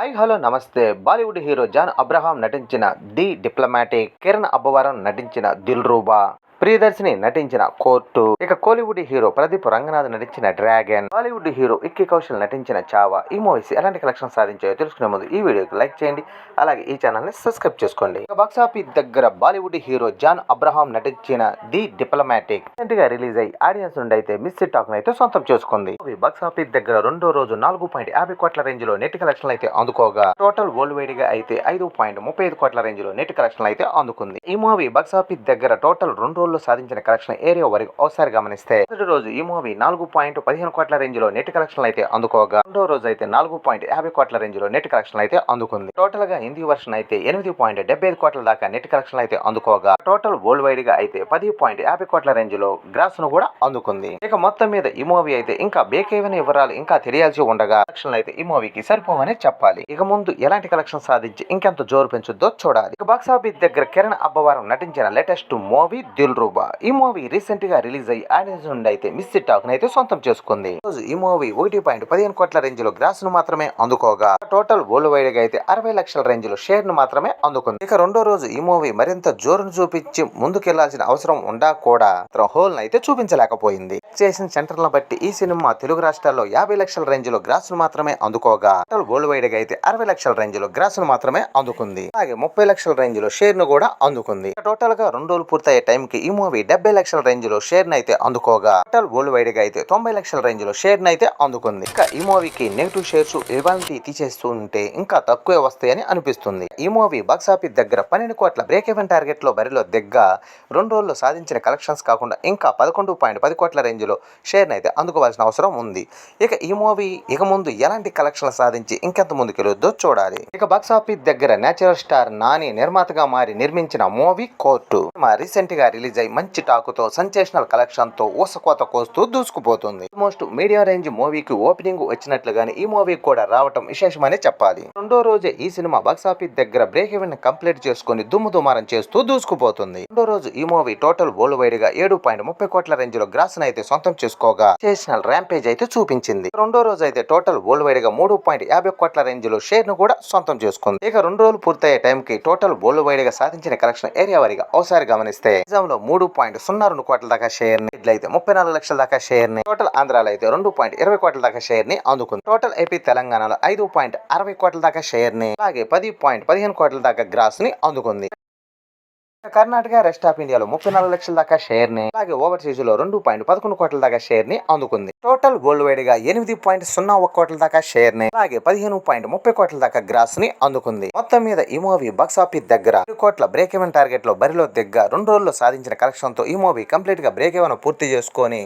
Hi hello నమస్తే. Bollywood hero John Abraham నటించిన the diplomatic Kiran Abbavaram నటించిన దిల్ రూబా. ప్రియదర్శిని నటించిన కోర్టు. ఇక కోలీవుడ్ హీరో ప్రదీప్ రంగనాథ్ నటించిన dragon. Bollywood hero Vicky Kaushal నటించిన చావా. ఈ మూవీస్ ఎలాంటి కలెక్షన్ సాధించాయో తెలుసుకునే ముందు ఈ వీడియోకి లైక్ చేయండి. అలాగే ఈ ఛానల్ని సబ్స్క్రైబ్ చేసుకోండి. ఇక ఆఫీస్ దగ్గర బాలీవుడ్ హీరో జాన్ అబ్రహాం నటించిన ది డిప్లొమాటిక్. రీసెంట్గా రిలీజ్ అయ్యి ఆడియన్స్ నుండి అయితే మిస్ టాక్ అయితే సొంతం చేసుకుంది. మూవీ ఆఫీస్ దగ్గర రెండో రోజు నాలుగు పాయింట్ యాభై కోట్ల రేంజ్లో నెట్ కలెక్షన్ అయితే అందుకోగా. టోటల్ వరల్డ్ వైడ్గా అయితే ఐదు పాయింట్ ముప్పై ఐదు కోట్ల రేంజ్లో నెట్ కలెక్షన్ అయితే అందుకుంది. ఈ మూవీ బాక్స్ ఆఫీస్ దగ్గర టోటల్ రెండు రోజుల్లో సాధించిన కలెక్షన్ ఏరియా వరకు ఒకసారి గమనిస్తే మొదటి రోజు ఈ మూవీ నాలుగు పాయింట్ పదిహేను కోట్ల రేంజ్లో నెట్ కలెక్షన్ అయితే అందుకోగా రెండో రోజు అయితే నాలుగు పాయింట్ యాభై కోట్ల రేంజ్లో నెట్ కలెక్షన్ అయితే అందుకుంది. టోటల్గా హిందీ వర్షన్ అయితే ఎనిమిది పాయింట్ డెబ్బై ఐదు కోట్ల దాకా నెట్ కలెక్షన్ అయితే అందుకోగా టోటల్ వరల్డ్ వైడ్గా అయితే పది పాయింట్ యాభై కోట్ల రేంజ్లో గ్రాస్ను కూడా అందుకుంది. ఇక మొత్తం మీద ఈ మూవీ అయితే ఇంకా బేకేవైన వివరాలు ఇంకా తెలియాల్సి ఉండగా కలెక్షన్ అయితే ఈ మూవీకి సరిపోవని చెప్పాలి. ఇక ముందు ఎలాంటి కలెక్షన్ సాధించి ఇంకెంత జోరు పెంచుద్దో చూడాలి. ఇక బాక్స్ ఆఫీస్ దగ్గర కిరణ్ అబ్బవారం నటించిన లేటెస్ట్ మూవీ దిల్ రూబా. ఈ మూవీ రీసెంట్గా రిలీజ్ అయ్యి ఆడియన్స్ నుండి అయితే మిస్ టాక్ అయితే సొంతం చేసుకుంది. ఈ రోజు ఈ మూవీ ఒకటి పాయింట్ పదిహేను కోట్ల రేంజ్లో గ్రాస్ను మాత్రమే అందుకోగా. టోటల్ వరల్డ్ వైడ్గా అయితే అరవై లక్షల రేంజ్లో షేర్ను మాత్రమే అందుకుంది. ఇక రెండో రోజు ఈ మూవీ మరింత జోరును చూపించి ముందుకెళ్ళాల్సిన అవసరం ఉండా కూడా హోల్ అయితే చూపించలేకపోయింది. చేసిన సెంటర్లను బట్టి ఈ సినిమా తెలుగు రాష్ట్రాల్లో యాభై లక్షల రేంజ్లో గ్రాస్ను మాత్రమే అందుకోగా. టోటల్ వరల్డ్ వైడ్గా అయితే అరవై లక్షల రేంజ్లో గ్రాస్ను మాత్రమే అందుకుంది. అలాగే ముప్పై లక్షల రేంజ్లో షేర్ను కూడా అందుకుంది. టోటల్గా రెండు రోజులు పూర్తయ్యే టైం కి ఈ ఈ మూవీ డెబ్బై లక్షల రేంజ్లో షేర్ అయితే అందుకోగా. టోటల్ వరల్డ్ వైడ్గా అయితే తొంభై లక్షల రేంజ్లో షేర్ అయితే అందుకుంది. ఇంకా ఈ మూవీకి నెగిటివ్ షేర్స్ ఇవాళ తీసేస్తూ ఉంటే ఇంకా తక్కువే వస్తాయని అనిపిస్తుంది. ఈ మూవీ బాక్స్ ఆఫీస్ దగ్గర పన్నెండు కోట్ల బ్రేక్ ఈవెన్ టార్గెట్లో బరిలో దిగ్గ రెండు రోజుల్లో సాధించిన కలెక్షన్స్ కాకుండా ఇంకా పదకొండు పాయింట్ పది కోట్ల రేంజ్లో షేర్ అయితే అందుకోవాల్సిన అవసరం ఉంది. ఇక ఈ మూవీ ఇక ముందు ఎలాంటి కలెక్షన్లు సాధించి ఇంకెంత ముందుకెళ్ళొద్దో చూడాలి. ఇక బాక్స్ ఆఫీస్ దగ్గర నేచురల్ స్టార్ నాని నిర్మాతగా మారి నిర్మించిన మూవీ కోర్టు. రీసెంట్గా రిలీజ్ అయి మంచి టాకుతో సెన్సేషనల్ కలెక్షన్తో ఊసకోత కోస్తూ దూసుకుపోతుంది. ఆల్మోస్ట్ మీడియం రేంజ్ మూవీకి ఓపెనింగ్ వచ్చినట్లుగానే ఈ మూవీ కూడా రావటం విశేషమనే చెప్పాలి. రెండో రోజే ఈ సినిమా బాక్స్ ఆఫీస్ దగ్గర బ్రేక్ ఈవెన్ కంప్లీట్ చేసుకుని దుమ్ము దుమారం చేస్తూ దూసుకుపోతుంది. రెండో రోజు ఈ మూవీ టోటల్ వరల్డ్ వైడ్గా ఏడు పాయింట్ ముప్పై కోట్ల రేంజ్లో గ్రాస్ అయితే సొంతం చేసుకోగా సెన్సేషనల్ ర్యాంపేజ్ అయితే చూపించింది. రెండో రోజు అయితే టోటల్ వరల్డ్ వైడ్గా మూడు పాయింట్ యాభై కోట్ల రేంజ్లో షేర్ను కూడా సొంతం చేసుకుంది. ఇక రెండు రోజులు పూర్తయ్యే టైం కి టోటల్ వరల్డ్ వైడ్గా సాధించిన కలెక్షన్ ఏరియా వారిగా ఒకసారి గమనిస్తే నిజాంలో మూడు పాయింట్ సున్నా రెండు కోట్ల దాకా షేర్ని అయితే ముప్పై నాలుగు లక్షల దాకా షేర్ని టోటల్ ఆంధ్రాలో అయితే రెండు పాయింట్ ఇరవై కోట్ల దాకా షేర్ని అందుకుంది. టోటల్ ఏపీ తెలంగాణలో ఐదు పాయింట్ అరవై కోట్ల దాకా షేర్ని అలాగే పది పాయింట్ పదిహేను కోట్ల దాకా గ్రాస్ని అందుకుంది. కర్ణాటక రెస్ట్ ఆఫ్ ఇండియాలో ముప్పై నాలుగు లక్షల దాకా షేర్ని అలాగే ఓవర్సీస్లో రెండు పాయింట్ పదకొండు కోట్ల దాకా షేర్ని అందుకుంది. టోటల్ వరల్డ్ వైడ్గా ఎనిమిది పాయింట్ సున్నా ఒక కోట్ల దాకా షేర్ని అలాగే పదిహేను పాయింట్ ముప్పై కోట్ల దాకా గ్రాస్ని అందుకుంది. మొత్తం మీద ఈ మూవీ బాక్స్ ఆఫీస్ దగ్గర రెండు కోట్ల బ్రేక్ ఎవెన్ టార్గెట్లో బరిలో దిగ్గ రెండు రోజుల్లో సాధించిన కలెక్షన్తో ఈ మూవీ కంప్లీట్గా బ్రేక్ ఎవెన్ పూర్తి చేసుకొని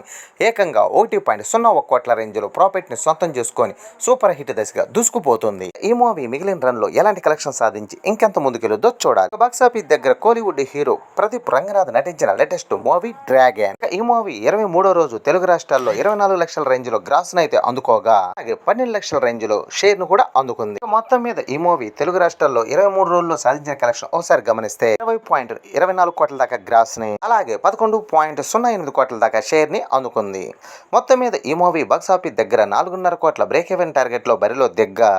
ఏకంగా ఒకటి పాయింట్ సున్నా ఒక కోట్ల రేంజ్లో ప్రాఫిట్ని సొంతం చేసుకొని సూపర్ హిట్ దశగా దూసుకుపోతుంది. ఈ మూవీ మిగిలిన రన్లో ఎలాంటి కలెక్షన్ సాధించి ఇంకెంత ముందుకెళ్ళొద్దో చూడాలి. బాక్స్ ఆఫీస్ దగ్గర కోలీవుడ్ హీరో ప్రదీప్ రంగనాథ్ నటించిన లేటెస్ట్ మూవీ డ్రాగన్ ఈ మూవీ ఇరవై మూడో రోజు తెలుగు రాష్ట్రాల్లో ఇరవై నాలుగు లక్షల రేంజ్లో గ్రాస్ అయితే అందుకోగా అలాగే పన్నెండు లక్షల రేంజ్లో షేర్ను కూడా అందుకుంది. మొత్తం మీద ఈ మూవీ తెలుగు రాష్ట్రాల్లో ఇరవై మూడు రోజుల్లో సాధించిన కలెక్షన్ ఒకసారి గమనిస్తే ఇరవై పాయింట్ ఇరవై నాలుగు కోట్ల దాకా గ్రాస్ని అలాగే పదకొండు పాయింట్ సున్నా ఎనిమిది కోట్ల దాకా షేర్ని అందుకుంది. మొత్తం మీద ఈ మూవీ బాక్స్ ఆఫీస్ దగ్గర నాలుగున్నర కోట్ల బ్రేక్ ఈవెన్ టార్గెట్లో బరిలో దిగ్గా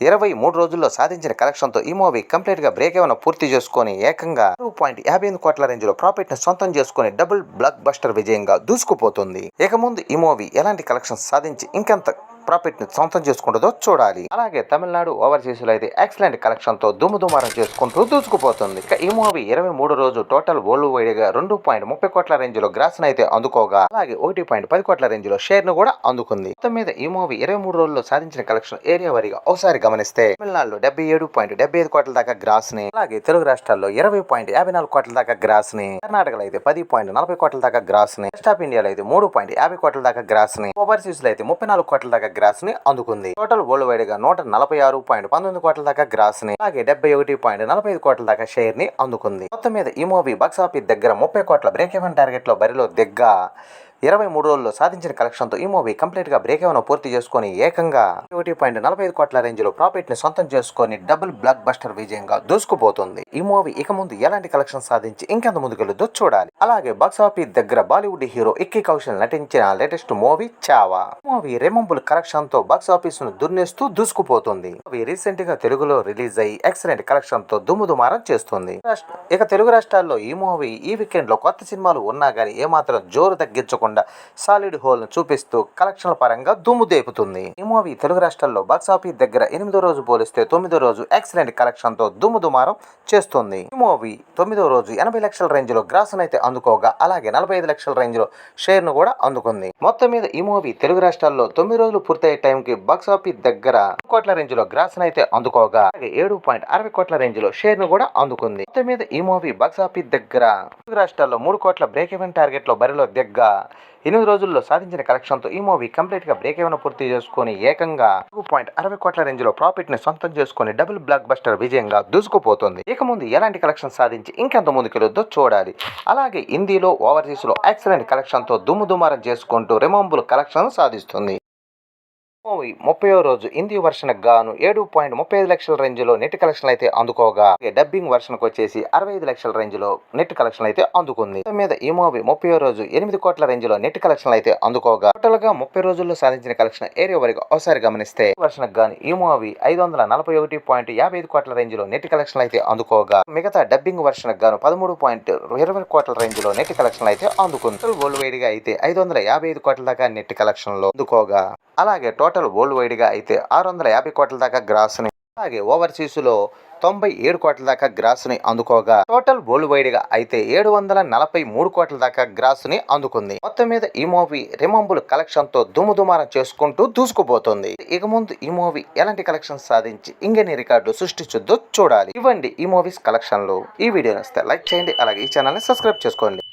ఇరవై మూడు రోజుల్లో సాధించిన కలెక్షన్తో ఈ మూవీ కంప్లీట్గా బ్రేక్ ఏమైనా పూర్తి చేసుకొని ఏకంగా టూ పాయింట్ యాభై ఎనిమిది కోట్ల రేంజ్లో ప్రాఫిట్ని సొంతం చేసుకొని డబుల్ బ్లాక్ బస్టర్ విజయంగా దూసుకుపోతుంది. ఇక ముందు ఈ మూవీ ఎలాంటి కలెక్షన్స్ సాధించి ఇంకెంత ప్రాఫిట్ని సొంతం చేసుకుంటుందో చూడాలి. అలాగే తమిళనాడు ఓవర్సీస్లో అయితే ఎక్సలెంట్ కలెక్షన్తో దుమ్ము దుమారం చేసుకుంటూ దూసుకుపోతుంది. ఇక ఈ మూవీ ఇరవై మూడు రోజు టోటల్ వరల్డ్ వైడ్గా రెండు పాయింట్ ముప్పై కోట్ల రేంజ్లో గ్రాస్ అయితే అందుకోగా అలాగే ఒకటి పాయింట్ పది కోట్ల రేంజ్లో షేర్ను కూడా అందుకుంది. మొత్తం మీద ఈ మూవీ ఇరవై మూడు రోజుల్లో సాధించిన కలెక్షన్ ఏరియా వారిగా ఒకసారి గమనిస్తే తమిళనాడులో డెబ్బై ఏడు పాయింట్ డెబ్బై ఐదు కోట్ల దాకా గ్రాస్ని అలాగే తెలుగు రాష్ట్రాల్లో ఇరవై పాయింట్ యాభై నాలుగు కోట్ల దాకా గ్రాస్ని కర్ణాటకలో అయితే పది పాయింట్ నలభై కోట్ల దాకా గ్రాస్ని వెస్ట్ ఆఫ్ ఇండియాలో అయితే మూడు పాయింట్ యాభై కోట్ల దాకా గ్రాస్ని ఓవర్సీస్లో అయితే ముప్పై నాలుగు కోట్ల దాకా గ్రాస్ని అందుకుంది. టోటల్ వరల్డ్ వైడ్గా నూట నలభై ఆరు పాయింట్ పంతొమ్మిది కోట్ల దాకా గ్రాస్ని అలాగే డెబ్బై ఒకటి పాయింట్ నలభై ఐదు కోట్ల దాకా షేర్ని అందుకుంది. మొత్తం మీద ఈ మూవీ బాక్సాఫీస్ దగ్గర ముప్పై కోట్ల బ్రేక్ ఈవెన్ టార్గెట్లో బరిలో దిగ్గా ఇరవై మూడు రోజుల్లో సాధించిన కలెక్షన్తో ఈ మూవీ కంప్లీట్గా బ్రేక్ ఏమైనా పూర్తి చేసుకొని ఏకంగా ఒకటి పాయింట్ నలభై ఐదు కోట్ల రేంజ్లో ప్రాఫిట్ని సొంతం చేసుకొని డబుల్ బ్లాక్ బస్టర్ విజయంగా దూసుకుపోతుంది. ఈ మూవీ ఇక ముందు ఎలాంటి కలెక్షన్ సాధించి ఇంకెంత ముందుకెళ్ళదో చూడాలి. అలాగే బాక్స్ ఆఫీస్ దగ్గర బాలీవుడ్ హీరో ఇక్కీ కౌశల్ నటించిన లేటెస్ట్ మూవీ చావా. మూవీ రెమంబుల్ కలెక్షన్తో బాక్స్ ఆఫీస్ను దున్నేస్తూ దూసుకుపోతుంది. మూవీ రీసెంట్గా తెలుగులో రిలీజ్ అయ్యి ఎక్సలెంట్ కలెక్షన్తో దుమ్ము దుమారం చేస్తుంది. ఇక తెలుగు రాష్ట్రాల్లో ఈ మూవీ ఈ వీకెండ్లో కొత్త సినిమాలు ఉన్నా గానీ ఏమాత్రం జోరు తగ్గించకుండా సాలిడ్ హోల్ను చూపిస్తూ కలెక్షన్ల పరంగా దుమ్ము దేపుతుంది. ఈ మూవీ తెలుగు రాష్ట్రాల్లో బాక్సాఫీస్ దగ్గర ఎనిమిదో రోజు పోలిస్తే తొమ్మిదో రోజు ఎక్సలెంట్ కలెక్షన్తో దుమ్ము దుమారం చేస్తుంది. ఈ మూవీ తొమ్మిదో రోజు ఎనభై లక్షల రేంజ్లో అయితే అందుకోగా అలాగే నలభై ఐదు లక్షల రేంజ్లో షేర్ను కూడా అందుకుంది. మొత్తం మీద ఈ మూవీ తెలుగు రాష్ట్రాల్లో తొమ్మిది రోజులు పూర్తయ్యే టైంకి బాక్సాఫీస్ దగ్గర కోట్ల రేంజ్లో అయితే అందుకోగా ఏడు పాయింట్ అరవై కోట్ల రేంజ్లో షేర్ను కూడా అందుకుంది. మొత్తం మీద ఈ మూవీ బాక్సాఫీస్ దగ్గర తెలుగు రాష్ట్రాల్లో మూడు కోట్ల బ్రేక్ ఈవెన్ టార్గెట్లో బరిలో దగ్గ ఎనిమిది రోజుల్లో సాధించిన కలెక్షన్తో ఈ మూవీ కంప్లీట్గా బ్రేక్ ఏమైనా పూర్తి చేసుకొని ఏకంగా టూ పాయింట్ అరవై కోట్ల రేంజ్లో ప్రాఫిట్ని సొంతం చేసుకొని డబుల్ బ్లాక్ బస్టర్ విజయంగా దూసుకుపోతుంది. ఇక ముందు ఎలాంటి కలెక్షన్ సాధించి ఇంకెంత ముందుకెళ్ళొద్దో చూడాలి. అలాగే హిందీలో ఓవర్సీస్లో ఎక్సలెంట్ కలెక్షన్తో దుమ్ము దుమారం చేసుకుంటూ రిమంబుల్ కలెక్షన్ సాధిస్తుంది. మూవీ ముప్పయో రోజు హిందీ వర్షన్ గాను ఏడు పాయింట్ ముప్పై ఐదు లక్షల రేంజ్లో నెట్ కలెక్షన్ అయితే అందుకోగా. డబ్బింగ్ వర్షన్కు వచ్చేసి అరవై ఐదు లక్షల రేంజ్లో నెట్ కలెక్షన్ అయితే అందుకుంది. మీద ఈ మూవీ ముప్పై రోజు ఎనిమిది కోట్ల రేంజ్లో నెట్ కలెక్షన్ అయితే అందుకోగా. టోటల్గా ముప్పై రోజుల్లో సాధించిన కలెక్షన్ ఏరియా వరకు ఒకసారి గమనిస్తే వర్షన్ గాను ఈ మూవీ ఐదు వందల నలభై ఒకటి పాయింట్ యాభై ఐదు కోట్ల రేంజ్లో నెట్ కలెక్షన్ అయితే అందుకోగా. మిగతా డబ్బింగ్ వర్షన్ గాను పదమూడు పాయింట్ ఇరవై కోట్ల రేంజ్లో నెట్ కలెక్షన్ అయితే అందుకుంది. వరల్డ్ వైడ్గా అయితే ఐదు వందల యాభై ఐదు కోట్ల దాకా నెట్ కలెక్షన్లో అందుకోగా. అలాగే టోటల్ వరల్డ్ వైడ్గా అయితే ఆరు వందల యాభై కోట్ల దాకా గ్రాస్ని అలాగే ఓవర్సీస్లో తొంభై ఏడు కోట్ల దాకా గ్రాస్ని అందుకోగా టోటల్ వరల్డ్ వైడ్గా అయితే ఏడు వందల నలభై మూడు కోట్ల దాకా గ్రాస్ని అందుకుంది. మొత్తం మీద ఈ మూవీ రిమంబుల్ కలెక్షన్తో చేసుకుంటూ దూసుకుపోతుంది. ఇక ముందు ఈ మూవీ ఎలాంటి కలెక్షన్ సాధించి ఇంకెన్ని రికార్డు సృష్టించుద్దో చూడాలి. ఇవ్వండి ఈ మూవీస్ కలెక్షన్లు. ఈ వీడియో నచ్చితే లైక్ చేయండి అలాగే ఈ ఛానల్ని సబ్స్క్రైబ్ చేసుకోండి.